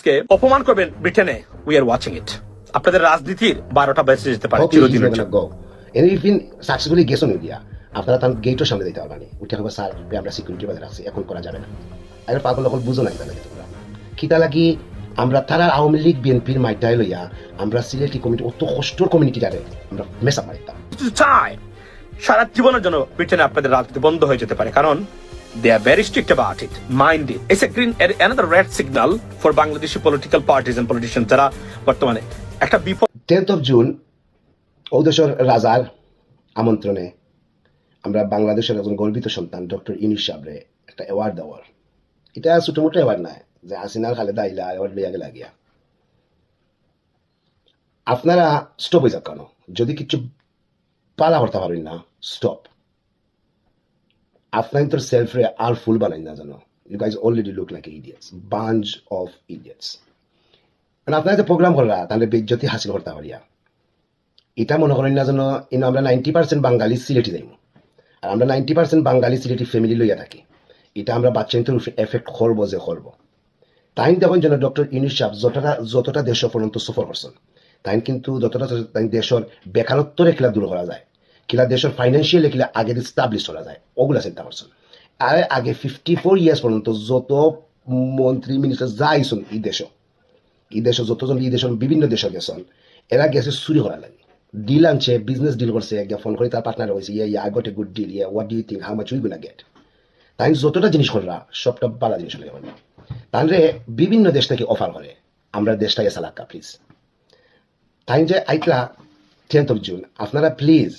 ইউনুসকে অপমান করবেন ব্রিটেনে উই আর ওয়াচিং ইট আপনাদের রাজনীতির বারোটা বেঁচে যেতে পারে চিরদিনের জন্য। If in successfully গেছো আপনারা তার গেটও সামনে দিতে পারবানি উঠে হবে স্যার আমরা সিকিউরিটি বাজার এখন করা যাবে না। আর পাগল সকল বুঝো তাহলে তোমরা। কিতা লাগি আমরা তারা আওয়ামী লীগ বিএনপির মাইটাই লইয়া আমরা সিলেটি কমিটি অত কষ্টর কমিউনিটিটারে আমরা মেসা মারিতাম। সারা জীবনের জন্য ব্রিটেনে আপনাদের রাজনীতি বন্ধ হয়ে যেতে পারে কারণ they are very strict about it mind it it's a green another red signal for Bangladeshi political parties and politician যারা বর্তমানে একটা বিপদ অফ জুন ঔদেশ্বর রাজার আমন্ত্রণে আমরা বাংলাদেশের একজন গর্বিত সন্তান ডক্টর ইনুস সাবরে একটা অ্যাওয়ার্ড দেওয়ার এটা ছোটো মোটো অ্যাওয়ার্ড নাই যে হাসিনার খালেদা আইলা অ্যাওয়ার্ড লইয়া গেলা গিয়া আপনারা স্টপ হয়ে যাক কেন যদি কিছু পালা করতে পারেন না স্টপ আপনার তোর সেলফ রে আর ফুল বানাই না জানো you guys already look like idiots bunch of idiots মানে আপনারা যে প্রোগ্রাম করা তাহলে বেজ্জতি হাসিল করতে পারিয়া এটা মনে করেন না যেন ইনো আমরা নাইনটি পার্সেন্ট বাঙালি সিলেটি যাইব আর আমরা ninety percent Bengali Sylheti family লইয়া থাকি এটা আমরা বাচ্চাদের এফেক্ট করব যে করব তাই দেখুন যেন ডক্টর ইউনিস সাহেব যতটা যতটা দেশ পর্যন্ত সফর করছেন তাই কিন্তু যতটা তাই দেশের বেকারত্বরে কিলা দূর করা যায় কিলা দেশের ফাইন্যান্সিয়ালি কিলা আগে স্টাবলিশ করা যায়, ওগুলা চিন্তা করছেন। আর আগে ফিফটি ফোর ইয়ার্স পর্যন্ত যত মন্ত্রী মিনিস্টার যা আইসুন এই দেশ এই দেশ যতজন, এই দেশের বিভিন্ন দেশে গেছেন, এরা গেছে চুরি করা লাগে। ডিল আনছে বিজনেস ডিল করছে একদম ফোন করে তার পার্টনার হয়েছে yeah I got a good deal yeah what do you think how much we gonna get তাই যতটা জিনিস কররা, সবটা বালা জিনিস হলে যাবে তাহলে বিভিন্ন দেশ থেকে অফার করে, আমরা দেশটাকে সালাক্কা প্লিজ তাই যে আইতলা টেন্থ অফ জুন আপনারা প্লিজ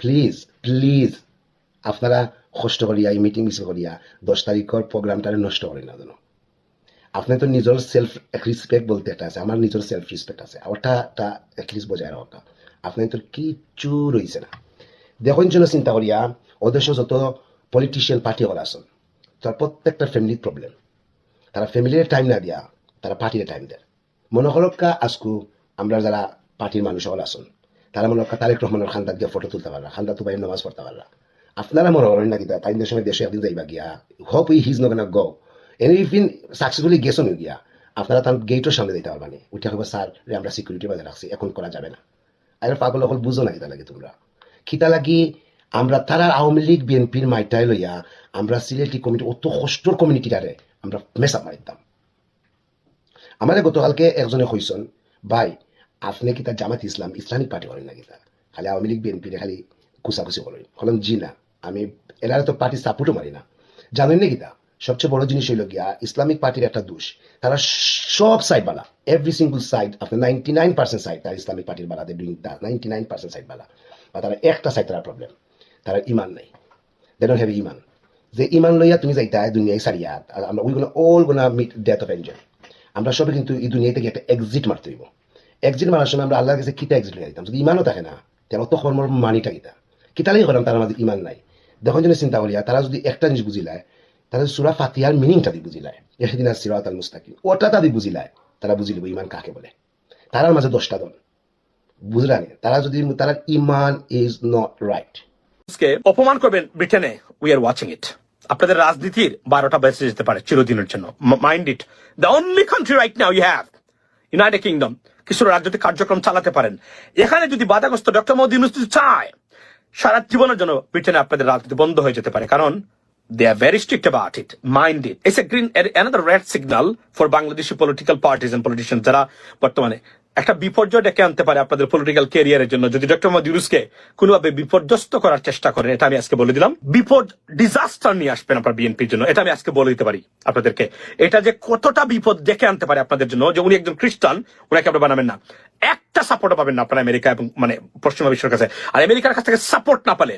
প্লিজ প্লিজ আপনারা কষ্ট করিয়া, এই মিটিং মিস করিয়া, দশ তারিখের প্রোগ্রামটা নষ্ট করেন না যেন। আপনি তো নিজের সেলফ রেসপেক্ট বলতে একটা আছে, আমার নিজের সেলফ রেসপেক্ট আছে। ওটা তা অ্যাটলিস্ট বজায় রাখা আপনি তো কিচ্ছু রয়েছে না। দেখুন জন্য চিন্তা করিয়া ওদেশ যত পলিটিশিয়ান পার্টি হল আসুন তার প্রত্যেকটা ফ্যামিলির প্রবলেম তারা ফ্যামিলির টাইম না দিয়া, তারা পার্টির টাইম দেয়। মনে করক আজকু আমরা যারা পার্টির মানুষ হল আসুন তারা মনে করা তারেক রহমানের খান্দাত গিয়ে ফটো তুলতে পারলা খান্দা তুবাই নামাজ পড়তে পারলা। আপনারা মনে করেন নাকি তাই সময় দেশে একদিন যাইবা গিয়া। হোপ ই হিজ নগেনা গো এনি ইফিন সাকসেসফুলি গেছো নি গিয়া, আপনারা তার গেটের সামনে দিতে পারবানি উঠে হবে স্যার, রে, আমরা সিকিউরিটি বাজার রাখছি, এখন করা যাবে না। আর পাগল অকল বুঝো না কিতা লাগে তোমরা। কিতা লাগি আমরা তারা আওয়ামী লীগ, বিএনপির মাইটাই লইয়া, আমরা সিলেটি কমিটি অত কষ্টর কমিউনিটিটারে আমরা মেসা মারিতাম। আমাদের গতকালকে একজনে কইসন, ভাই আপনি কি তার জামাত ইসলাম? ইসলামিক পার্টি করেন না কিতা খালি আওয়ামী লীগ, বিএনপি খালি কুচাকুচি করেন হলাম জি না, আমি এরা তো পার্টি সাপোর্টও মারি না। জানেন না কিতা সবচেয়ে বড় জিনিস হইল গিয়া, ইসলামিক পার্টির একটা দোষ, তারা সব সাইড বালা এভরি সিঙ্গল সাইড আপনার নাইনটি নাইন পার্সেন্ট সাইড তারা ইসলামিক পার্টির বালা they doing the ninety nine percent side বালা বা তারা একটা সাইড তারা প্রবলেম তারা ইমান নাই। দে ডোন্ট হ্যাভ ইমান যে ইমান লইয়া তুমি যাইতা দুনিয়ায় সারিয়া, আমরা we gonna all gonna meet death of enjoy আমরা সবে কিন্তু এই দুনিয়া থেকে একটা এক্সিট মারতে হইব। এক্সিট মারার সময় আমরা আল্লাহর কাছে কিতা লইয়া দিতাম যদি ইমানও থাকে না, তাহলে অত কর্মর মানিটা কিতা কিতা লাগি করলাম তার মাঝে ইমান নাই। দেখুন জন্য চিন্তা করিয়া, তারা যদি একটা জিনিস বুঝিলায় তারা সুরা ফাতিয়ার মিনিংটা দিয়ে বুঝিলায় এদিন আর সিরাত আল মুস্তাকিম ওটা তাদের বুঝিলায় তারা বুঝি লিব ইমান কাকে বলে? তারার মাঝে দশটা দল। বুঝলানি তারা যদি তারা ইমান ইজ নট রাইট অপমান করবেন ব্রিটেনে উই আর ওয়াচিং ইট আপনাদের রাজনীতির বারোটা বেঁচে যেতে পারে, চিরদিনের জন্য। Mind it the only country right now you have United Kingdom কিছু রাজনৈতিক কার্যক্রম চালাতে পারেন। এখানে যদি বাধাগ্রস্ত ডক্টর মোদী ইউনুস চায়, সারা জীবনের জন্য ব্রিটেনে আপনাদের রাজনীতি বন্ধ হয়ে যেতে পারে। কারণ they are very strict about it mind it it's a green another red signal for Bangladeshi political parties and politician যারা বর্তমানে একটা বিপর্যয় ডেকে আনতে পারে আপনাদের পলিটিক্যাল ক্যারিয়ারের জন্য। যদি ডক্টর মোহাম্মদ ইউনুসকে কোনোভাবে বিপর্যস্ত করার চেষ্টা করেন, এটা আমি আজকে বলে দিলাম। বিপদ ডিজাস্টার নিয়ে আসবেন আপনার বিএনপির জন্য। এটা আমি আজকে বলে দিতে পারি আপনাদেরকে। এটা যে কতটা বিপদ ডেকে আনতে পারে আপনাদের জন্য, যে উনি একজন খ্রিস্টান, ওনাকে আপনি বানাবেন না। একটা সাপোর্ট পাবেন না আপনার আমেরিকা এবং মানে পশ্চিমা বিশ্বের কাছে। আর আমেরিকার কাছ থেকে সাপোর্ট না পেলে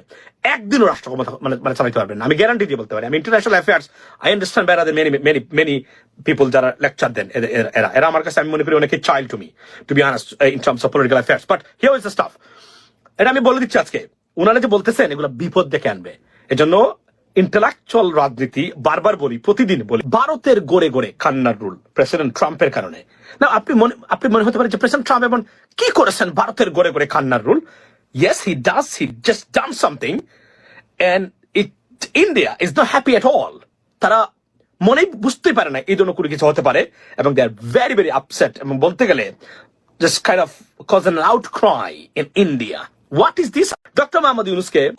একদিনও রাষ্ট্র মানে মানে চালাতে পারবেন না। আমি গ্যারান্টি দিয়ে বলতে পারি। আমি ইন্টারন্যাশনাল অ্যাফেয়ার্স আই আন্ডারস্ট্যান্ড বেড়াতে মেনি মেনি মেনি পিপল যারা লেকচার দেন। এরা এরা আমার কাছে আমি মনে করি অনেকে child to me to be honest in terms of political affairs but here is the stuff এটা আমি বলে দিচ্ছি আজকে ওনারা যে বলতেছেন, এগুলো বিপদ ডেকে আনবে। এজন্য ইন্টেলেকচুয়াল রাজনীতি বারবার বলি, প্রতিদিন বলি, ভারতের গড়ে গড়ে খান্নার রুল প্রেসিডেন্ট ট্রাম্পের কারণে। না আপনি মনে আপনি মনে হতে পারে যে প্রেসিডেন্ট ট্রাম্প এমন কি করেছেন, ভারতের গড়ে গড়ে খান্নার rule yes he does he just done something and it India is not happy at all তারা মনেই বুঝতেই পারে না, এই জন্য কোনো কিছু হতে পারে, এবং they are very very upset এবং বলতে গেলে just kind of causing an outcry in India. What is this? Dr. Muhammad Yunuske?